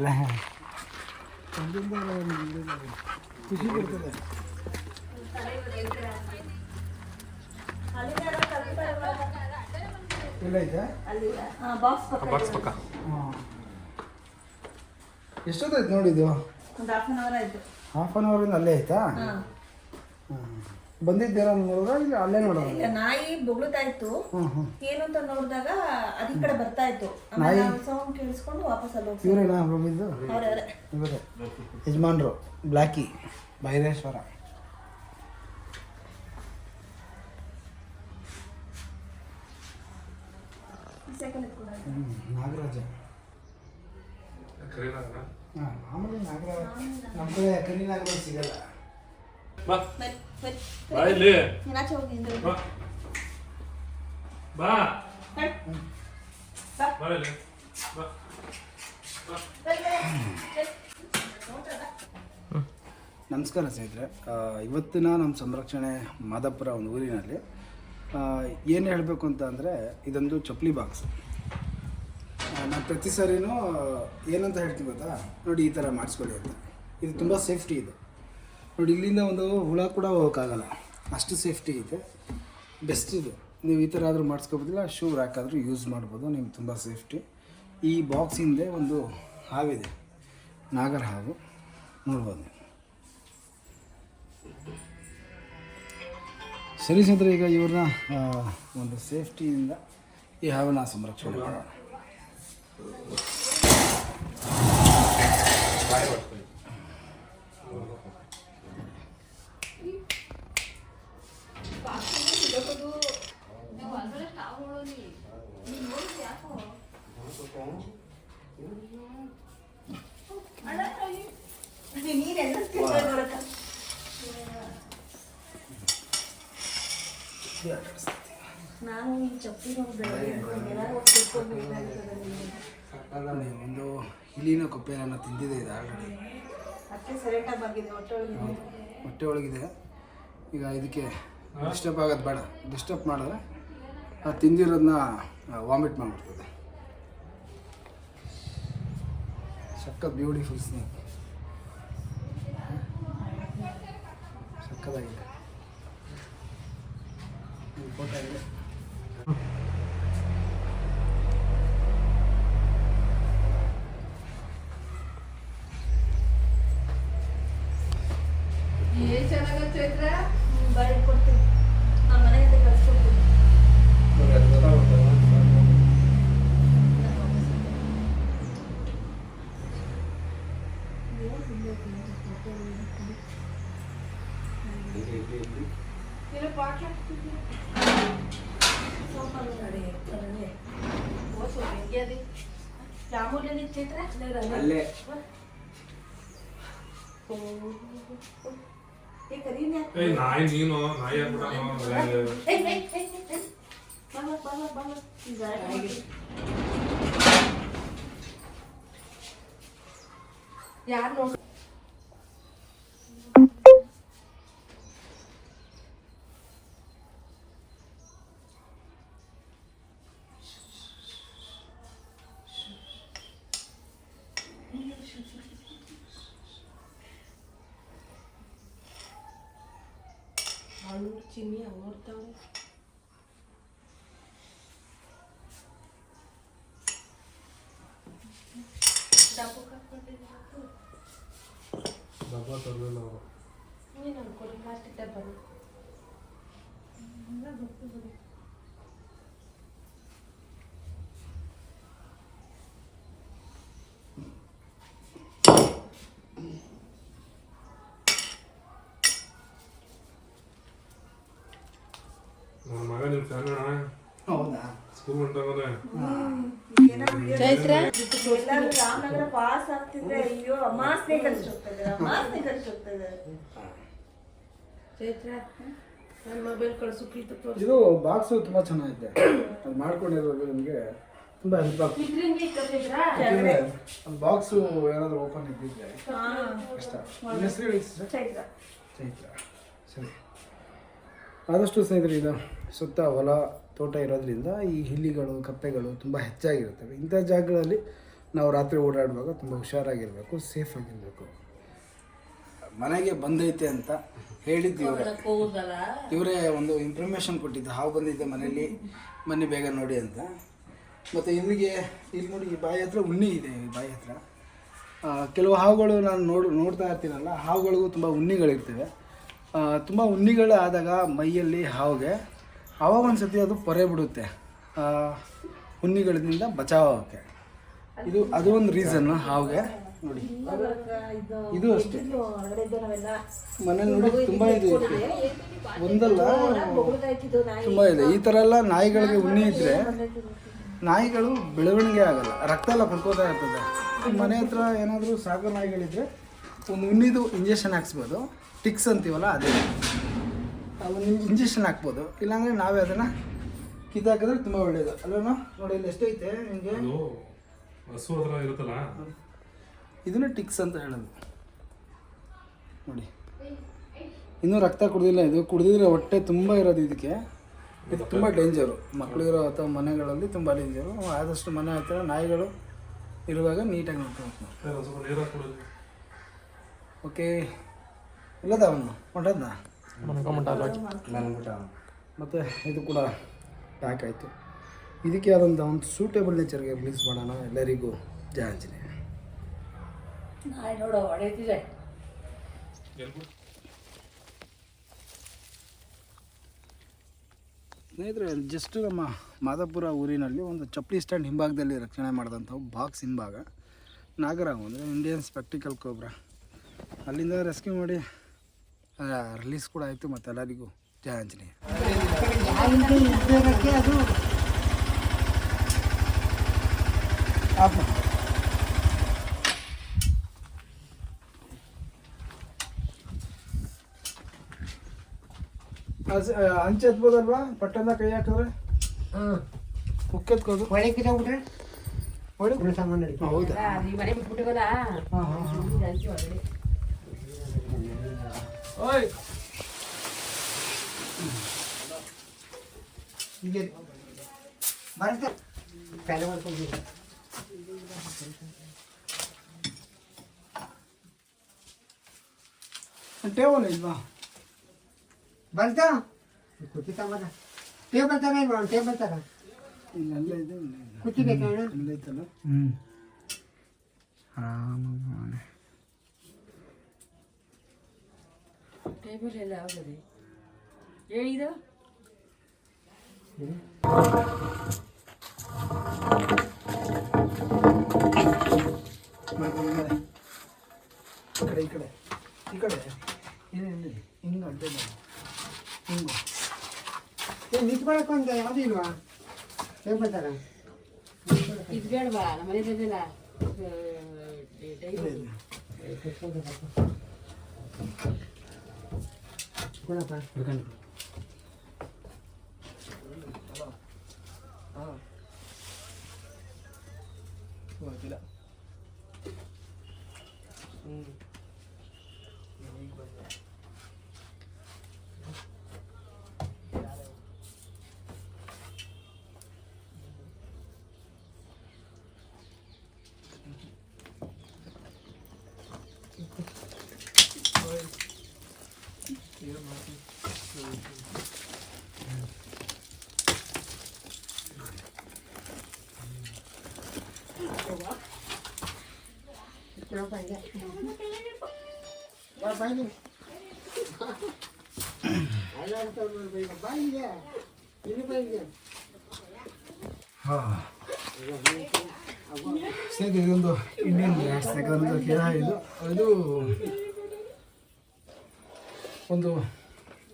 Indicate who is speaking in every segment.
Speaker 1: ಅಲ್ಲ. ಖುಷಿ ಕೊಡ್ತದೆ ಎಲ್ಲ ಐತೆ
Speaker 2: ಬಾಕ್ಸ್
Speaker 3: ಬಾಕ್ಸ್ ಪಕ್ಕ
Speaker 1: ಹಾಂ ಎಷ್ಟೊತ್ತಾಯ್ತು ನೋಡಿದ್ದು
Speaker 2: ಹಾಫ್ ಅವರ್
Speaker 1: ಆನ್ ಅವರಿಂದ ಅಲ್ಲೇ ಆಯ್ತಾ?
Speaker 2: ಹಾಂ.
Speaker 1: ಹಾಂ ಬಂದಿದ್ದೇನೋ ನೋಡಿದ್ರೆ ಇಲ್ಲ ಅಲ್ಲೇ ನೋಡೋದು
Speaker 2: ಇಲ್ಲ ನಾಯಿ ಬೊಗಳ್ತಾ ಇತ್ತು
Speaker 1: ಹ್ಞೂ ಹ್ಞೂ
Speaker 2: ಏನು ಅಂತ ನೋಡಿದಾಗ ಅದ್ ಈ ಕಡೆ ಬರ್ತಾ ಇತ್ತು. ಆಮೇಲೆ ಸೌಂಡ್ ಕೇಳಿಸ್ಕೊಂಡು ವಾಪಸ್ ಅಲ್ಲಿ ಹೋಗ್ತೀವಿ.
Speaker 1: ಇವರೇನಾ ಬಂದಿದ್ದು
Speaker 2: ಅವ್ರವ್ರೆ.
Speaker 1: ಇವರೇ. ಯಜಮಾನ್ರು ಬ್ಲ್ಯಾಕಿ ಬೈರೇಶ್ವರ ಹ್ಞೂ ನಾಗರಾಜ. ಹಾಂ ಮಾಮೂಲಿ ನಾಗರಾಜ. ನಮ್ಮ ಕಡೆ ಕರಿ ನಾಗರಾಜ ಸಿಗಲ್ಲ.
Speaker 3: ಬಾ
Speaker 2: ಬನ್ನಿ, ಬನ್ನಿ.
Speaker 3: ಬಾ ಇಲ್ಲಿ
Speaker 2: ನೀನ್ ಆಚೆ ಹೋಗಿ ಹಿಂದೆ ಹೋಗಿ.
Speaker 3: ಬಾ ಬಾ
Speaker 2: ನಡಿ.
Speaker 3: ಬಾ ಇಲ್ಲಿ ಬಾ
Speaker 2: ಬನ್ನಿ, ಬನ್ನಿ. ಬನ್ನಿ.
Speaker 1: ನಮಸ್ಕಾರ ಸ್ನೇಹಿತರೆ. ಇವತ್ತಿನ ನಮ್ಮ ಸಂರಕ್ಷಣೆ ಮಾದಪುರ ಒಂದು ಊರಿನಲ್ಲಿ ಏನು ಹೇಳಬೇಕು ಅಂತ ಅಂದರೆ ಇದೊಂದು ಚಪ್ಪಲಿ ಬಾಕ್ಸ್ ನಾನು ಪ್ರತಿ ಸಾರಿನೂ ಏನಂತ ಹೇಳ್ತೀವಿ ಗೊತ್ತಾ? ನೋಡಿ ಈ ಥರ ಮಾಡಿಸ್ಕೊಳ್ಳಿ ಅಂತ. ಇದು ತುಂಬ ಸೇಫ್ಟಿ ಇದೆ. ನೋಡಿ, ಇಲ್ಲಿಂದ ಒಂದು ಹುಳ ಕೂಡ ಹೋಗೋಕ್ಕಾಗಲ್ಲ. ಅಷ್ಟು ಸೇಫ್ಟಿ ಇದೆ. ಬೆಸ್ಟ್ ಇದು. ನೀವು ಈ ಥರ ಆದರೂ ಮಾಡಿಸ್ಕೋಬೋದಿಲ್ಲ ಶೂ ರ್ಯಾಕ್ ಆದರೂ ಯೂಸ್ ಮಾಡ್ಬೋದು, ನಿಮ್ಗೆ ತುಂಬ ಸೇಫ್ಟಿ ಈ ಬಾಕ್ಸ್ ಹಿಂದೆ ಒಂದು ಹಾವಿದೆ ನಾಗರ ಹಾವು. ನೋಡ್ಬೋದು ಸರಿ ಸ್ನೇಹಿತರೆ, ಈಗ ಇವ್ರನ್ನ ಒಂದು ಸೇಫ್ಟಿಯಿಂದ ಈ ಹಾವನ್ನ ಸಂರಕ್ಷಣೆ ಮಾಡೋಣ
Speaker 3: ಬಾಯಿ ಬರ್ತೀನಿ
Speaker 2: ನೀನೆಲ್ಲ ತಿಂದ್ರೆ ನೋಡಕ್ಕ. ನಾನು ಈ
Speaker 1: ಒಂದು ಇಲಿನ ಕೊಪ್ಪೆನ ತಿಂದಿದೆ ಇದು ಆಲ್ರೆಡಿ
Speaker 2: ಹೊಟ್ಟೆ
Speaker 1: ಒಳಗಿದೆ ಈಗ ಇದಕ್ಕೆ ಡಿಸ್ಟರ್ಬ್ ಆಗೋದು ಬೇಡ. ಡಿಸ್ಟರ್ಬ್ ಮಾಡಿದ್ರೆ ಆ ತಿಂದಿರೋದನ್ನ ವಾಮಿಟ್ ಮಾಡಿಬಿಡ್ತದೆ. ಸಖತ್ ಬ್ಯೂಟಿಫುಲ್ ಸ್ನೇಕ್ ಸಕ್ಕದಾಗಿದೆ ಫೋಟೋ ಇದೆ
Speaker 2: ಬರೀ ಕೊಡ್ತೀನಿ. ನಮ್ಮ ಮನೆಗೆ ಕಳ್ಸ್ಕೊಡ್ತೀನಿ ಚೈತ್ರ
Speaker 1: ಅಲ್ಲೇ
Speaker 3: ನಾಯಿ ನೀನು ನಾಯಿ.
Speaker 2: ಯಾರ್ ನೋಡ್ ಅವಳು ಚಿನ್ನಿ ಹಂಗ್ ನೋಡ್ತಾಳೆ ಡಬ್ಬು ಕರ್ಕೊಂಡಿದ್ದು
Speaker 3: ಡಬ್ಬ ತರಲಿಲ್ಲ ಅವರು
Speaker 2: ನೀನು ಅನ್ಕೊಳ್ಳಿ ಪ್ಲಾಸ್ಟಿಕ್ ಡಬ್ಬನ
Speaker 1: ಹೌದಾ
Speaker 3: ಸ್ಕೂಲ್ ಹೊಂಟಾಗದೆ
Speaker 2: ಚೈತ್ರ ಎಲ್ಲರೂ ರಾಮನಗರ ಪಾಸ್ ಆಗ್ತಿದ್ರೆ ಅಯ್ಯೋ ಅಮಾಸ್ನೆ ಕಲಿಸಿ ಹೋಗ್ತದೆ. ಅಮಾಸ್ನೆ ಕಲಿಸಿ ಹೋಗ್ತದೆ. ಚೈತ್ರ ನನ್ನ ಮೊಬೈಲ್ ಕಳಿಸು ಪ್ರೀತಿ ತೋರಿಸು.
Speaker 1: ಇದು ಬಾಕ್ಸು ತುಂಬ ಚೆನ್ನಾಗಿದೆ. ಅದು ಮಾಡ್ಕೊಂಡಿರೋದು ನಿಮಗೆ ತುಂಬ ಹೆಲ್ಪ್ ಆಗ್ತದೆ. ಬಾಕ್ಸು ಏನಾದರೂ ಓಪನ್ ಇದ್ದಿದ್ರೆ ಕಷ್ಟ ಹೆಸರು?
Speaker 2: ಚೈತ್ರ.
Speaker 1: ಚೈತ್ರ. ಸರಿ. ಆದಷ್ಟು ಸ್ನೇಹಿತರೆ ಇದು ಸುತ್ತ ಹೊಲ ತೋಟ ಇರೋದ್ರಿಂದ ಈ ಹಿಲ್ಲಿಗಳು ಕಪ್ಪೆಗಳು ತುಂಬ ಹೆಚ್ಚಾಗಿರುತ್ತವೆ. ಇಂಥ ಜಾಗಗಳಲ್ಲಿ ನಾವು ರಾತ್ರಿ ಓಡಾಡುವಾಗ ತುಂಬ ಹುಷಾರಾಗಿರಬೇಕು ಸೇಫ್ ಆಗಿರಬೇಕು. ಮನೆಗೆ ಬಂದೈತೆ ಅಂತ ಹೇಳಿದ್ದು ಇವರೇ. ಇವರೇ ಒಂದು ಇನ್ಫಾರ್ಮೇಷನ್ ಕೊಟ್ಟಿದ್ದು ಹಾವು ಬಂದಿದ್ದೆ ಮನೆಯಲ್ಲಿ ಮನೆ ಬೇಗ ನೋಡಿ ಅಂತ. ಮತ್ತು ಇಲ್ಲಿಗೆ ಇಲ್ಲಿ ನೋಡಿ ಈ ಬಾಯಿ ಹತ್ರ ಉಣ್ಣಿ ಇದೆ ಈ ಬಾಯಿ ಹತ್ರ. ಕೆಲವು ಹಾವುಗಳು ನಾನು ನೋಡ್ ನೋಡ್ತಾ ಇರ್ತೀನಲ್ಲ ಹಾವುಗಳಿಗೂ ತುಂಬ ಉಣ್ಣಿಗಳಿರ್ತವೆ. ತುಂಬ ಉಣ್ಣಿಗಳು ಆದಾಗ ಮೈಯಲ್ಲಿ ಹಾವಿಗೆ. ಆವಾಗ ಒಂದು ಸತಿ ಅದು ಪೊರೆ ಬಿಡುತ್ತೆ. ಆ, ಉಣ್ಣಿಗಳಿಂದ ಬಚಾವಕ್ಕೆ ಇದು ಅದು ಒಂದು ರೀಸನ್ನು ಹಾವಿಗೆ. ನೋಡಿ.
Speaker 2: ಇದು
Speaker 1: ಅಷ್ಟೇ. ಮನೆ ನೋಡಿ ತುಂಬ ಇದು ಇರುತ್ತೆ ಒಂದಲ್ಲ ತುಂಬ ಇದೆ. ಈ ಥರ ಎಲ್ಲ ನಾಯಿಗಳಿಗೆ ಉಣ್ಣಿ ಇದ್ದರೆ ನಾಯಿಗಳು ಬೆಳವಣಿಗೆ ಆಗಲ್ಲ. ರಕ್ತ ಎಲ್ಲ ಕುಡ್ಕೋತಾ ಇರ್ತದೆ. ಮನೆ ಹತ್ರ ಏನಾದರೂ ಸಾಕು ನಾಯಿಗಳಿದ್ರೆ ಒಂದು ಉಣ್ಣಿದು ಇಂಜೆಕ್ಷನ್ ಹಾಕ್ಸ್ಬೋದು. ಟಿಕ್ಸ್ ಅಂತೀವಲ್ಲ ಅದೇ. ಒಂದು ಇಂಜೆಕ್ಷನ್ ಹಾಕ್ಬೋದು. ಇಲ್ಲಾಂದರೆ ನಾವೇ ಅದನ್ನು ಕಿತ್ತಾಕಿದ್ರೆ ತುಂಬ ಒಳ್ಳೆಯದು ಅಲ್ಲೋ ನೋಡಿ ಇಲ್ಲಿ ಎಷ್ಟೈತೆ ನಿಮಗೆ?
Speaker 3: ಹಸು ಹತ್ರ ಇರುತ್ತಲ್ಲ?
Speaker 1: ಇದನ್ನು ಟಿಕ್ಸ್ ಅಂತ ಹೇಳೋದು. ನೋಡಿ. ಇನ್ನೂ ರಕ್ತ ಕುಡಿದಿಲ್ಲ ಇದು. ಕುಡಿದಿದ್ರೆ ಹೊಟ್ಟೆ ತುಂಬ ಇರೋದು ಇದಕ್ಕೆ. ಇದು ತುಂಬ ಡೇಂಜರು. ಮಕ್ಕಳಿರೋ ಅಥವಾ ಮನೆಗಳಲ್ಲಿ ತುಂಬ ಡೇಂಜರು. ಆದಷ್ಟು ಮನೆ ಹತ್ತಿರ ನಾಯಿಗಳು ಇರುವಾಗ ನೀಟಾಗಿ ನೋಡ್ಕೊಬೇಕು. ಓಕೆ ಇಲ್ಲದ ಅವನು? ಹೊಂಟದ್ನ ಮತ್ತು ಇದು ಕೂಡ ಪ್ಯಾಕ್ ಆಯಿತು. ಇದಕ್ಕೆ ಆದಂಥ ಒಂದು ಸೂಟೇಬಲ್ ನೇಚರ್ಗೆ ರಿಲೀಸ್ ಮಾಡೋಣ. ಎಲ್ಲರಿಗೂ ಜಯ ಆಂಜನೇಯ.
Speaker 2: ನಾಯಿ ನೋಡೋ ಹೊಡೆತಿದೆ
Speaker 3: ಎಲ್ಬಿಡು.
Speaker 1: ಸ್ನೇಹಿತರೆ ಜಸ್ಟ್ ನಮ್ಮ ಮಾದಾಪುರ ಊರಿನಲ್ಲಿ ಒಂದು ಚಪ್ಪಲಿ ಸ್ಟ್ಯಾಂಡ್ ಹಿಂಭಾಗದಲ್ಲಿ ರಕ್ಷಣೆ ಮಾಡಿದಂಥ ಬಾಕ್ಸ್ ಹಿಂಭಾಗ. ನಾಗರಾವ್ ಅಂದರೆ ಇಂಡಿಯನ್ ಸ್ಪೆಕ್ಟಿಕಲ್ ಕೋಬ್ರಾ ಅಲ್ಲಿಂದ ರೆಸ್ಕ್ಯೂ ಮಾಡಿ ರಿಲೀಸ್ ಕೂಡ ಆಯಿತು ಮತ್ತು ಎಲ್ಲರಿಗೂ ಜಯ ಆಂಜನೇಯ. ಅಂಚೆ ಎತ್ಬೋದಲ್ವಾ? ಪಟ್ಟಣ ಕೈ ಹಾಕಿದ್ರೆ? ಹುಕ್ಕೆತ್ಕೋದು ಹೌದಾ?
Speaker 2: ಈ ಮನೆ ಬಿಟ್ಬಿಟ್ಟಿವಲ್ಲ
Speaker 1: ಹಾಂ ಹಾಂ
Speaker 2: ಜಾಸ್ತಿ ಹೊರಗಡೆ
Speaker 1: ಓಯ್ ಟೇಬಲ್ ಇಲ್ವಾ
Speaker 4: ಬಂತ ಕುರ್ಚಿ ತಗೊಂಬರ ಟೇಬಲ್ ತರ ಇಲ್ವಾ ಟೇಬಲ್ ತರ
Speaker 1: ಇಲ್ಲೆಲ್ಲ ಇದೆ ಇಲ್ಲೇ ಇದೆ.
Speaker 4: ಕುರ್ಚಿ ಬೇಕಾ
Speaker 1: ಇಲ್ಲೇ ಐತಲ್ಲ
Speaker 4: ಹ್ಞೂ ಆರಾಮಾಗಿ
Speaker 2: ಟೇಬಲ್ ಎಲ್ಲ ಯಾವ್ದು ಹೇಳಿದ
Speaker 1: ಮಾಡ್ಕೊಂಡು ಮೇಲೆ. ಈ ಕಡೆ ಈ ಕಡೆ ಈ ಕಡೆ ಇದೆ ಇಲ್ಲಿ ಹಿಂಗೆ ಅಡ್ಡ ಹಿಂಗು
Speaker 4: ಏ ನಿಂತ್ಕೊಳಕ್ಕೆ ಒಂದು ಯಾವುದು ಇಲ್ವಾ ಟೇಬಲ್ ತರ
Speaker 2: ಇದು? ಬೇಡವಾ ನಮ್ಮ ಮನೇಲಿ ಇದೆಯಲ್ಲ
Speaker 1: ಇದೆ. ಇದೆ
Speaker 4: ಕೊಡಪ್ಪ
Speaker 1: ಗೊತ್ತಿಲ್ಲ
Speaker 4: ಕೊಡಪ್ಪ ಹಿಂಗೆ ಬಾ ಬಾಯಿಗೆ ಅಲ್ಲಾಡ್ತಾವ್ ನೋಡು ಬೈ ಬಾಯಿಗೆ ಇಲ್ಲಿ ಬಾಯಿಗೆ
Speaker 1: ಹಾಂ ಸ್ನೇಹಿತರೆ ಇದೊಂದು ಇಂಡಿಯನ್ ಬ್ರ್ಯಾಂಡ್ ಯಾಕಂದ್ರೆ ಕೇಳ ಇದು ಇದು ಒಂದು,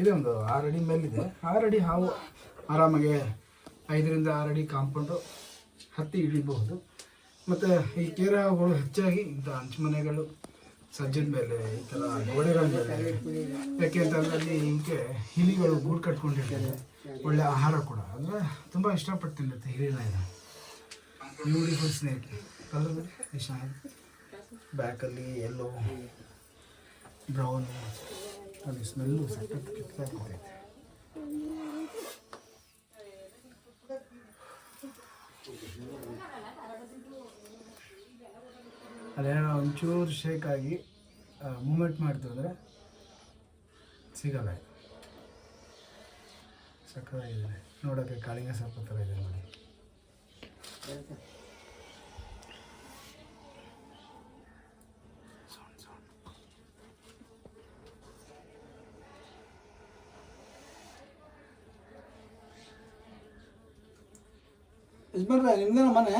Speaker 1: ಇದೆ ಒಂದು ಆರು ಅಡಿ ಮೇಲಿದೆ. ಆರು ಅಡಿ ಹಾವು ಆರಾಮಾಗಿ ಐದರಿಂದ ಆರು ಅಡಿ ಕಾಂಪೌಂಡು ಹತ್ತಿ ಇಳಿಬಹುದು ಮತ್ತು ಈ ಕೇರ ಹೆಚ್ಚಾಗಿ ಇಂಥ ಹಂಚುಮನೆಗಳು ಮನೆಗಳು ಸಜ್ಜದ ಮೇಲೆ, ಈ ಥರ ಗೋಡೆಗಳ ಮೇಲೆ ಯಾಕೆ ಅಂತಂದ್ರೆ ಅಲ್ಲಿ ಹಿಂಗೆ ಹಿಲಿಗಳು ಗೂಡು ಕಟ್ಕೊಂಡಿರ್ತಾರೆ. ಒಳ್ಳೆ ಆಹಾರ ಕೂಡ. ಅಂದರೆ ತುಂಬ ಇಷ್ಟಪಟ್ಟು ತಿನ್ನುತ್ತೆ ಇದು ಬ್ಯೂಟಿಫುಲ್ ಸ್ನೇಕ್ ಕಲರ್ ಇಷ್ಟ ಬ್ಯಾಕಲ್ಲಿ ಎಲ್ಲೋ ಬ್ರೌನ್ ಅಲ್ಲಿ ಸ್ಮೆಲ್ಲು ಸಖತ್ ಕೆಟ್ಟದಾಗ್ತೈತೆ ಅದೇನೋ ಒಂಚೂರು ಶೇಕ್ ಆಗಿ ಮೂಮೆಂಟ್ ಮಾಡ್ತು ಅಂದರೆ ಸಿಗಲ್ಲ ಸಕ್ಕತ್ತಾಗಿದೆ. ನೋಡೋಕ್ಕೆ ಕಾಳಿಂಗ ಸರ್ಪ ಥರ ಇದೆ ನೋಡಿ. ಯಜಮಾನ್ರೆ ನಿಮ್ದೇನ ಮನೆ?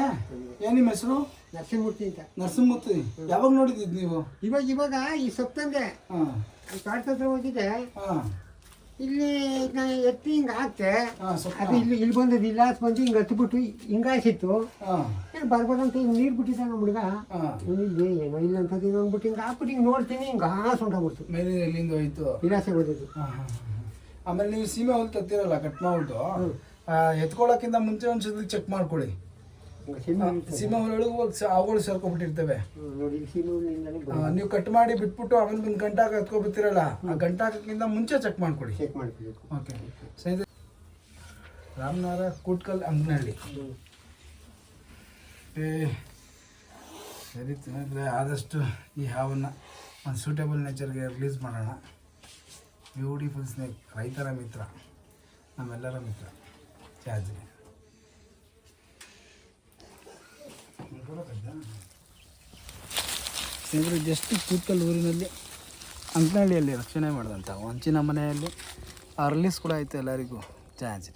Speaker 1: ಏನು ನಿಮ್ಮ ಹೆಸರು?
Speaker 4: ನರಸಿಂಹಮೂರ್ತಿ ಅಂತ
Speaker 1: ನರಸಿಂಹಮೂರ್ತಿ ಯಾವಾಗ ನೋಡಿದ್ದು ನೀವು?
Speaker 4: ಇವಾಗ ಇವಾಗ ಈ ಸಪ್ತಂಗೆ
Speaker 1: ಹಾಂ.
Speaker 4: ತೋಟದ ಹತ್ರ ಹೋಗಿದ್ದೆ
Speaker 1: ಹಾಂ.
Speaker 4: ಇಲ್ಲಿ ನಾನು ಎತ್ತಿ ಹಿಂಗೆ ಹಾಕ್ತೆ.
Speaker 1: ಹಾಂ ಸ್ವಲ್ಪ.
Speaker 4: ಅದು ಇಲ್ಲಿ ಇಲ್ಲಿ ಬಂದದ್ದು ಇಲ್ಲ ಅಂತ ಬಂದು ಹಿಂಗೆ ಹತ್ಬಿಟ್ಟು ಹಿಂಗಾಯ್ಸಿತ್ತು.
Speaker 1: ಹಾಂ.
Speaker 4: ಏನು ಬರ್ಬೋದಂತ ಹಿಂಗೆ ನೀರು ಬಿಟ್ಟಿದ್ದ ನಮ್ಮ ಹುಡುಗ?
Speaker 1: ಹಾಂ.
Speaker 4: ಇಲ್ಲಿ ಏನೋ ಇಲ್ಲ ಅಂತ ಅಂದ್ಬಿಟ್ಟು ಹಿಂಗೆ ಹಾಕ್ಬಿಟ್ಟು ಹಿಂಗೆ ನೋಡ್ತೀನಿ ಹಿಂಗೆ ಹಾಸ್ ಹೊಂಟೋಗ್ಬಿಡ್ತು.
Speaker 1: ಮೇಲೆ ಎಲ್ಲಿಂದ ಹೋಯ್ತು.
Speaker 4: ವಿಲಾಸೆ ಬಂದದ್ದು.
Speaker 1: ಹಾಂ ಹಾಂ ಆಮೇಲೆ ನೀವು ಸೀಮೆ ಹುಲ್ ತತ್ತಿರಲ್ಲ ಕಟ್ ಮಾಡ್ಬಿಟ್ಟು ಎತ್ಕೊಳ್ಳೋಕ್ಕಿಂತ ಮುಂಚೆ ಒಂದ್ಸತಿ ಚೆಕ್ ಮಾಡ್ಕೊಳ್ಳಿ.
Speaker 4: ಹಿಂಗೆ ಸೀಮೆ.
Speaker 1: ಹುಳೊಳಗೆ ಹೋಗಿ ಅವುಗಳು ಸೇರ್ಕೊಂಡ್ಬಿಟ್ಟಿರ್ತವೆ. ನೀವು ಕಟ್ ಮಾಡಿ ಬಿಟ್ಬಿಟ್ಟು ಆಮೇಲೆ ಒಂದು ಗಂಟಾಕ ಹತ್ಕೊಬಿಡ್ತೀರಲ್ಲ ಆ ಗಂಟಾಕಕ್ಕಿಂತ ಮುಂಚೆ ಚೆಕ್ ಮಾಡ್ಕೊಳ್ಳಿ
Speaker 4: ಚೆಕ್ ಮಾಡ್ಕೋಬೇಕು.
Speaker 1: ಓಕೆ. ಸ್ನೇಹಿತರೆ ರಾಮನಗರ ಕೂಟ್ಕಲ್ ಅಂಗನಹಳ್ಳಿ. ಸರಿ ಸ್ನೇಹಿತರೆ ಆದಷ್ಟು ಈ ಹಾವನ್ನು ಒಂದು ಸೂಟೇಬಲ್ ನೇಚರ್ಗೆ ರಿಲೀಸ್ ಮಾಡೋಣ. ಬ್ಯೂಟಿಫುಲ್ ಸ್ನೇಕ್ ರೈತರ ಮಿತ್ರ ನಮ್ಮೆಲ್ಲರ ಮಿತ್ರ. ಚಾರ್ಜಿ ಸ್ನೇಹಿತರೆ ಜಸ್ಟ್ ಕೂತ್ಕಲ್ ಊರಿನಲ್ಲಿ ಅಂಕನಹಳ್ಳಿಯಲ್ಲಿ ರಕ್ಷಣೆ ಮಾಡಿದಂಥ ಹಂಚಿನ ಮನೆಯಲ್ಲಿ ಆ ರಿಲೀಸ್ ಕೂಡ ಆಯಿತು ಎಲ್ಲರಿಗೂ. ಚಾರ್ಜ್ರಿ